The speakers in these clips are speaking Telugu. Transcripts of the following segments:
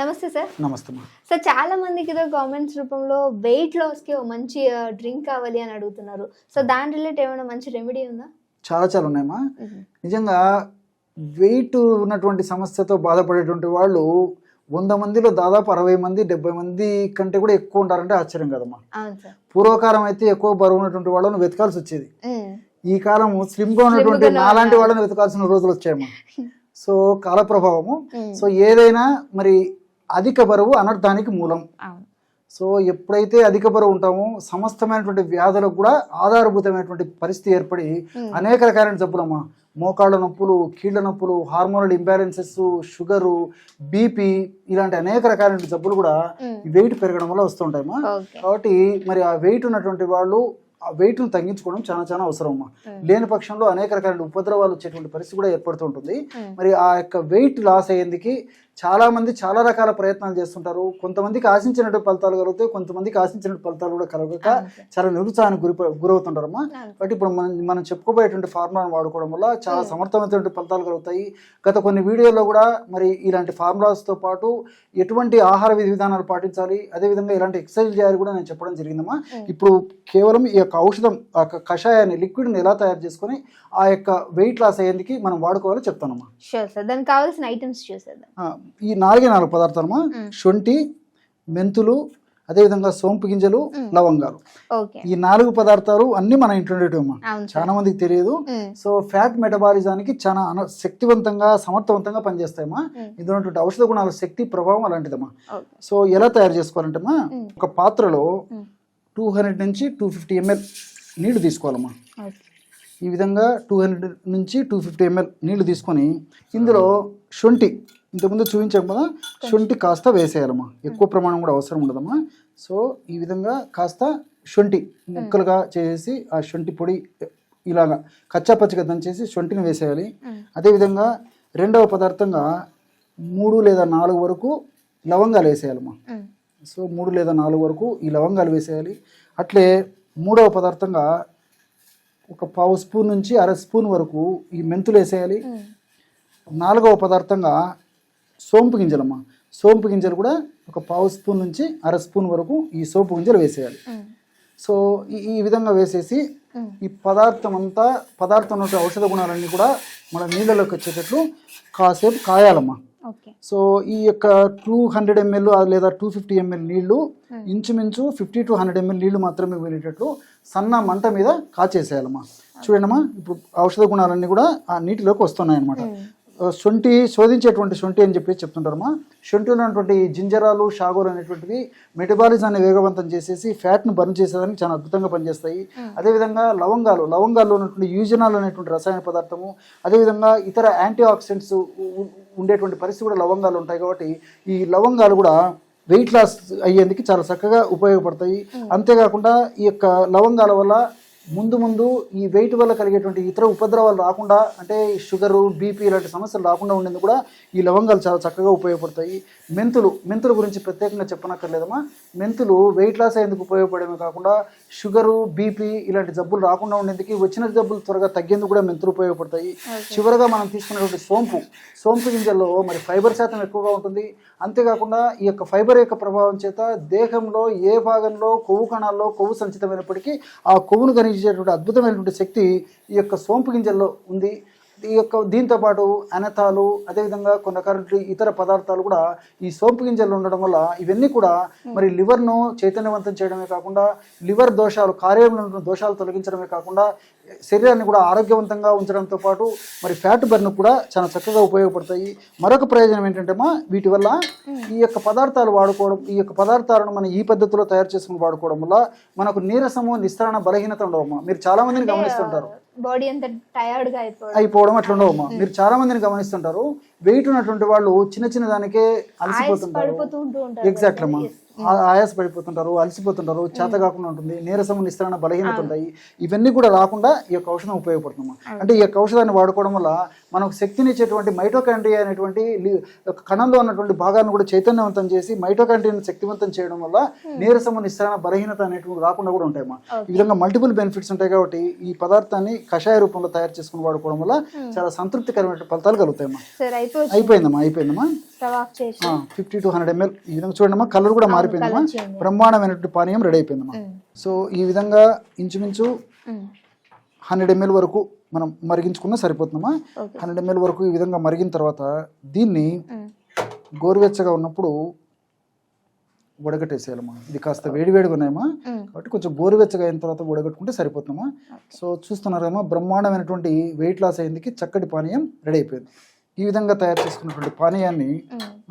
నమస్తే సార్. నమస్తే సార్ చాలా మందికి ఏదో కామెంట్స్ రూపంలో వెయిట్ లాస్కి మంచి డ్రింక్ కావాలి అని అడుగుతున్నారు. సో దాని రిలేట్ ఏమైనా మంచి రెమెడీ ఉందా? చాలా చాలా ఉన్నాయమ్మా నిజంగా వెయిట్ ఉన్నటువంటి సమస్యతో బాధపడేటువంటి వాళ్ళు వంద మందిలో దాదాపు అరవై మంది డెబ్బై మంది కంటే కూడా ఎక్కువ ఉంటారంటే ఆశ్చర్యం కదమ్మా పూర్వకాలం అయితే ఎక్కువ బరువు ఉన్నటువంటి వాళ్ళని వెతకాల్సి వచ్చేది. ఈ కాలం స్లిమ్గా ఉన్నటువంటి నాలాంటి వాళ్ళ- వాళ్ళని వెతకాల్సిన రోజులు వచ్చాయమ్మా సో కాల ప్రభావము. సో ఏదైనా మరి అధిక బరువు అనర్థానికి మూలం. సో ఎప్పుడైతే అధిక బరువు ఉంటామో సమస్తమైనటువంటి వ్యాధులకు కూడా ఆధారభూతమైనటువంటి పరిస్థితి ఏర్పడి. అనేక రకాలైన జబ్బులమ్మా. మోకాళ్ళ నొప్పులు కీళ్ళ నొప్పులు హార్మోనల్ ఇంబ్యాలెన్సెస్ షుగరు బీపీ ఇలాంటి అనేక రకాలైన జబ్బులు కూడా వెయిట్ పెరగడం వల్ల వస్తుంటాయమ్మా కాబట్టి మరి ఆ వెయిట్ ఉన్నటువంటి వాళ్ళు ఆ వెయిట్ను తగ్గించుకోవడం చాలా చాలా అవసరం అమ్మా. లేని పక్షంలో అనేక రకాల ఉపద్రవాలు వచ్చేటువంటి పరిస్థితి కూడా ఏర్పడుతుంటుంది. మరి ఆ యొక్క వెయిట్ లాస్ అయ్యేందుకు చాలా మంది చాలా రకాల ప్రయత్నాలు చేస్తుంటారు. కొంతమందికి ఆశించినట్టు ఫలితాలు కలుగుతాయి. కొంతమందికి ఆశించినట్టు ఫలితాలు కూడా కలగక. చాలా నిరుత్సాహానికి గురి గురవుతుంటారమ్మా. బట్ ఇప్పుడు మనం మనం చెప్పుకోబోయేటువంటి ఫార్ములాను వాడుకోవడం వల్ల చాలా సమర్థమైనటువంటి ఫలితాలు కలుగుతాయి. గత కొన్ని వీడియోల్లో కూడా మరి ఇలాంటి ఫార్ములాస్తో పాటు ఎటువంటి ఆహార విధి విధానాలు పాటించాలి అదేవిధంగా ఇలాంటి ఎక్సర్సైజ్ చేయాలి కూడా నేను చెప్పడం జరిగిందమ్మా. ఇప్పుడు కేవలం ఈ యొక్క ఔషధం ఆ కషాయాన్ని లిక్విడ్ని ఎలా తయారు చేసుకొని ఆ యొక్క వెయిట్ లాస్ అయ్యేందుకు మనం వాడుకోవాలో చెప్తానమ్మా. షూర్ సార్ దానికి కావాల్సిన ఐటమ్స్ చూసేద్దాం. ఈ నాలుగే నాలుగు పదార్థాలమ్మా మ్మ్. శొంఠి మెంతులు అదేవిధంగా సోంపు గింజలు. లవంగాలు. ఈ నాలుగు పదార్థాలు అన్ని మన ఇంట్లో సార్. చాలా మందికి తెలియదు. సో ఫ్యాట్ మెటబాలిజానికి చాలా అన శక్తివంతంగా సమర్థవంతంగా పనిచేస్తాయమ్మా. మ్మ్. ఇందులో ఉన్నటువంటి ఔషధ గుణాల శక్తి ప్రభావం అలాంటిదమ్మా. సో ఎలా తయారు చేసుకోవాలంటేమ్మా? మ్మ్. ఒక పాత్రలో. టూ హండ్రెడ్ నుంచి టూ ఫిఫ్టీ ఎంఎల్ నీళ్ళు తీసుకోవాలమ్మా. ఈ విధంగా టూ హండ్రెడ్ నుంచి టూ ఫిఫ్టీ ఎంఎల్ నీళ్ళు తీసుకొని ఇందులో శొంఠి ఇంతకుముందు చూపించాం కదా శొంఠి కాస్త వేసేయాలమ్మా. ఎక్కువ ప్రమాణం కూడా అవసరం ఉండదమ్మా. సో ఈ విధంగా కాస్త శొంఠి ముక్కలుగా చేసి ఆ శొంఠి పొడి ఇలాగా కచ్చా పచ్చిగా దంచేసి శొంఠిని వేసేయాలి. అదేవిధంగా రెండవ పదార్థంగా మూడు లేదా నాలుగు వరకు లవంగాలు వేసేయాలమ్మా. సో మూడు లేదా నాలుగు వరకు ఈ లవంగాలు వేసేయాలి. అట్లే మూడవ పదార్థంగా ఒక పావు స్పూన్ నుంచి అర స్పూన్ వరకు ఈ మెంతులు వేసేయాలి. నాలుగవ పదార్థంగా సోంపు గింజలమ్మా. సోంపు గింజలు కూడా ఒక పావు స్పూన్ నుంచి అర స్పూన్ వరకు ఈ సోంపు గింజలు వేసేయాలి. సో ఈ విధంగా వేసేసి. ఈ పదార్థం అంతా పదార్థం ఔషధ గుణాలన్నీ కూడా మన నీళ్ళలోకి వచ్చేటట్లు కాసేపు కాయాలమ్మా. సో ఈ యొక్క టూ హండ్రెడ్ ఎంఎల్ లేదా టూ ఫిఫ్టీ ఎంఎల్ నీళ్ళు ఇంచుమించు ఫిఫ్టీ టు హండ్రెడ్ ఎంఎల్ నీళ్ళు మాత్రమే వెళ్ళేటట్లు సన్న మంట మీద కాచేసేయాలమ్మా. చూడండమ్మా ఇప్పుడు ఔషధ గుణాలన్నీ కూడా ఆ నీటిలోకి వస్తున్నాయి అన్నమాట ఉమ్. శొంఠి శోధించేటువంటి శొంఠి అని చెప్పి చెప్తుంటారమ్మా. శొంఠిలో ఉన్నటువంటి జింజరాలు షాగోలు అనేటువంటివి మెటబాలిజాన్ని వేగవంతం చేసేసి ఫ్యాట్ను బర్న్ చేసేదానికి చాలా అద్భుతంగా పనిచేస్తాయి. అదేవిధంగా లవంగాలు లవంగాల్లో ఉన్నటువంటి యూజనాలు అనేటువంటి రసాయన పదార్థము అదేవిధంగా ఇతర యాంటీ ఆక్సిడెంట్స్ ఉండేటువంటి పరిస్థితి కూడా లవంగాలు ఉంటాయి కాబట్టి ఈ లవంగాలు కూడా వెయిట్ లాస్ అయ్యేందుకు చాలా చక్కగా ఉపయోగపడతాయి. అంతేకాకుండా ఈ యొక్క లవంగాల వల్ల ముందు ముందు ఈ వెయిట్ వల్ల కలిగేటువంటి ఇతర ఉపద్రవాలు రాకుండా అంటే షుగరు బీపీ ఇలాంటి సమస్యలు రాకుండా ఉండేందుకు కూడా ఈ లవంగాలు చాలా చక్కగా ఉపయోగపడతాయి. మెంతులు మెంతుల గురించి ప్రత్యేకంగా చెప్పనక్కర్లేదమ్మా. మెంతులు వెయిట్ లాస్ అయ్యేందుకు ఉపయోగపడమే కాకుండా షుగరు బీపీ ఇలాంటి జబ్బులు రాకుండా ఉండేందుకు వచ్చిన జబ్బులు త్వరగా తగ్గేందుకు కూడా మెంతులు ఉపయోగపడతాయి. చివరగా మనం తీసుకున్నటువంటి సోంపు. సోంపు గింజల్లో మరి ఫైబర్ శాతం ఎక్కువగా ఉంటుంది. అంతేకాకుండా ఈ యొక్క ఫైబర్ యొక్క ప్రభావం చేత దేహంలో ఏ భాగంలో కొవ్వు కణాల్లో కొవ్వు సంచితమైనప్పటికీ ఆ కొవ్వును కనిపించేటువంటి అద్భుతమైనటువంటి శక్తి ఈ యొక్క సోంపు గింజల్లో ఉంది. ఈ యొక్క దీంతో పాటు అనతాలు అదేవిధంగా కొన్ని రకాల ఇతర పదార్థాలు కూడా ఈ సోంపు గింజలు ఉండడం వల్ల ఇవన్నీ కూడా మరి లివర్ను చైతన్యవంతం చేయడమే కాకుండా లివర్ దోషాలు కార్యంలో ఉన్న దోషాలు తొలగించడమే కాకుండా శరీరాన్ని కూడా ఆరోగ్యవంతంగా ఉంచడంతో పాటు మరి ఫ్యాట్ బర్న్ కూడా చాలా చక్కగా ఉపయోగపడతాయి. మరొక ప్రయోజనం ఏంటంటే అమ్మా వీటి వల్ల ఈ యొక్క పదార్థాలు వాడుకోవడం ఈ యొక్క పదార్థాలను మనం ఈ పద్ధతిలో తయారు చేసుకుని వాడుకోవడం వల్ల మనకు నీరసము నిస్తరణ బలహీనత ఉండవమ్మా మీరు చాలా మందిని గమనిస్తుంటారు. బాడీ అంతా టయర్డ్గా అయిపోవడం. అయిపోవడం అట్లా ఉండవమ్మా మీరు చాలా మందిని గమనిస్తుంటారు. వెయిట్ ఉన్నటువంటి వాళ్ళు చిన్న చిన్న దానికే అలసిపోతుంటారు. ఎగ్జాక్ట్ అమ్మా. ఆయాస పడిపోతుంటారు అలసిపోతుంటారు చేత కాకుండా ఉంటుంది నీరసము నిస్తరణ బలహీనత ఉంటాయి. ఇవన్నీ కూడా రాకుండా ఈ యొక్క ఔషధం ఉపయోగపడుతుందమ్మా అంటే ఈ యొక్క ఔషధాన్ని వాడుకోవడం వల్ల మనకు శక్తినిచ్చేటువంటి మైటోకాండ్రియా అనేటువంటి కణంలో ఉన్నటువంటి భాగాన్ని కూడా చైతన్యవంతం చేసి మైటోకాండ్రియాని శక్తివంతం చేయడం వల్ల నీరసము నిస్తరణ బలహీనత అనేటువంటి రాకుండా కూడా ఉంటాయమ్మా. ఈ విధంగా మల్టిపుల్ బెనిఫిట్స్ ఉంటాయి కాబట్టి ఈ పదార్థాన్ని కషాయ రూపంలో తయారు చేసుకుని వాడుకోవడం వల్ల చాలా సంతృప్తికరమైన ఫలితాలు కలుగుతాయమ్మా. అయిపోయిందమ్మా అయిపోయిందమ్మా. ఫిఫ్టీ టు హండ్రెడ్ ఎంఎల్ ఈ విధంగా చూడండి అమ్మా కలర్ కూడా మారిపోయిందమ్మా. బ్రహ్మాండమైనటువంటి పానీయం రెడీ అయిపోయిందమ్మా మ్మ్. సో ఈ విధంగా ఇంచుమించు. హండ్రెడ్ ఎంఎల్ వరకు మనం మరిగించుకున్నా సరిపోతుందమ్మా హండ్రెడ్ ఎంఎల్ వరకు ఈ విధంగా మరిగిన తర్వాత దీన్ని. గోరువెచ్చగా ఉన్నప్పుడు వడగట్టేసేయాలమ్మా ఇది కాస్త వేడివేడిగా ఉన్నాయమ్మా మ్మ్. కాబట్టి కొంచెం గోరువెచ్చగా అయిన తర్వాత వడగట్టుకుంటే సరిపోతుందమ్మా సో చూస్తున్నారు కదమ్మా బ్రహ్మాండమైనటువంటి వెయిట్ లాస్ అయ్యేందుకు చక్కటి పానీయం రెడీ అయిపోయింది ఈ విధంగా తయారు చేసుకున్నటువంటి పానీయాన్ని.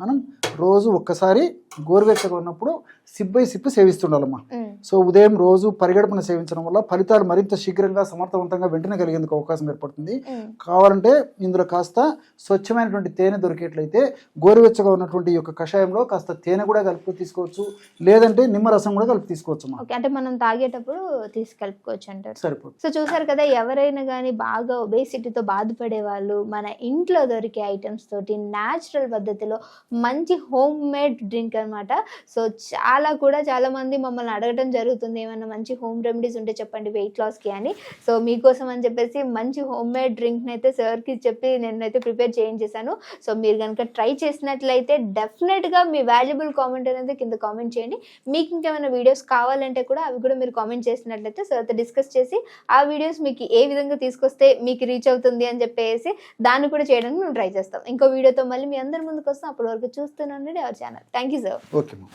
మనం రోజు ఒక్కసారి గోరువెచ్చగా ఉన్నప్పుడు సిప్ బై సిప్ సేవిస్తుండాలమ్మా. మ్మ్. సో ఉదయం రోజు పరిగెడుపున సేవించడం వల్ల ఫలితాలు మరింత శీఘ్రంగా సమర్థవంతంగా వెంటనే కలిగేందుకు అవకాశం ఏర్పడుతుంది. కావాలంటే ఇందులో కాస్త స్వచ్ఛమైనటువంటి తేనె దొరికేట్లయితే గోరువెచ్చగా ఉన్నటువంటి యొక్క కషాయంలో కాస్త తేనె కూడా కలుపు తీసుకోవచ్చు. లేదంటే నిమ్మరసం కూడా కలిపి తీసుకోవచ్చు అంటే మనం తాగేటప్పుడు తీసి కలుపుకోవచ్చు అంటారు. సరిపోతుంది. సో చూసారు కదా ఎవరైనా కానీ బాగా ఒబేసిటీతో బాధపడే వాళ్ళు మన ఇంట్లో దొరికే ఐటమ్స్ తోటి న్యాచురల్ పద్ధతిలో మంచి హోమ్ మేడ్ డ్రింక్ అన్నమాట. సో చాలా కూడా చాలా మంది మమ్మల్ని అడగడం జరుగుతుంది. ఏమైనా మంచి హోమ్ రెమెడీస్ ఉంటే చెప్పండి వెయిట్ లాస్కి అని. సో మీకోసం అని చెప్పేసి మంచి హోమ్ మేడ్ డ్రింక్ని అయితే సార్కి చెప్పి నేనైతే ప్రిపేర్ చేయించేసాను సో మీరు కనుక ట్రై చేసినట్లయితే డెఫినెట్గా మీ వాల్యుబుల్ కామెంట్ అనేది కింద కామెంట్ చేయండి. మీకు ఇంకేమైనా వీడియోస్ కావాలంటే కూడా అవి కూడా మీరు కామెంట్ చేసినట్లయితే సార్తో డిస్కస్ చేసి ఆ వీడియోస్ మీకు ఏ విధంగా తీసుకొస్తే మీకు రీచ్ అవుతుంది అని చెప్పేసి దాన్ని కూడా చేయడానికి మేము ట్రై చేస్తాం. ఇంకో వీడియోతో మళ్ళీ మీ అందరి ముందుకు వస్తాం. అప్పటి వరకు చూస్తున్నాను our channel thank you sir okay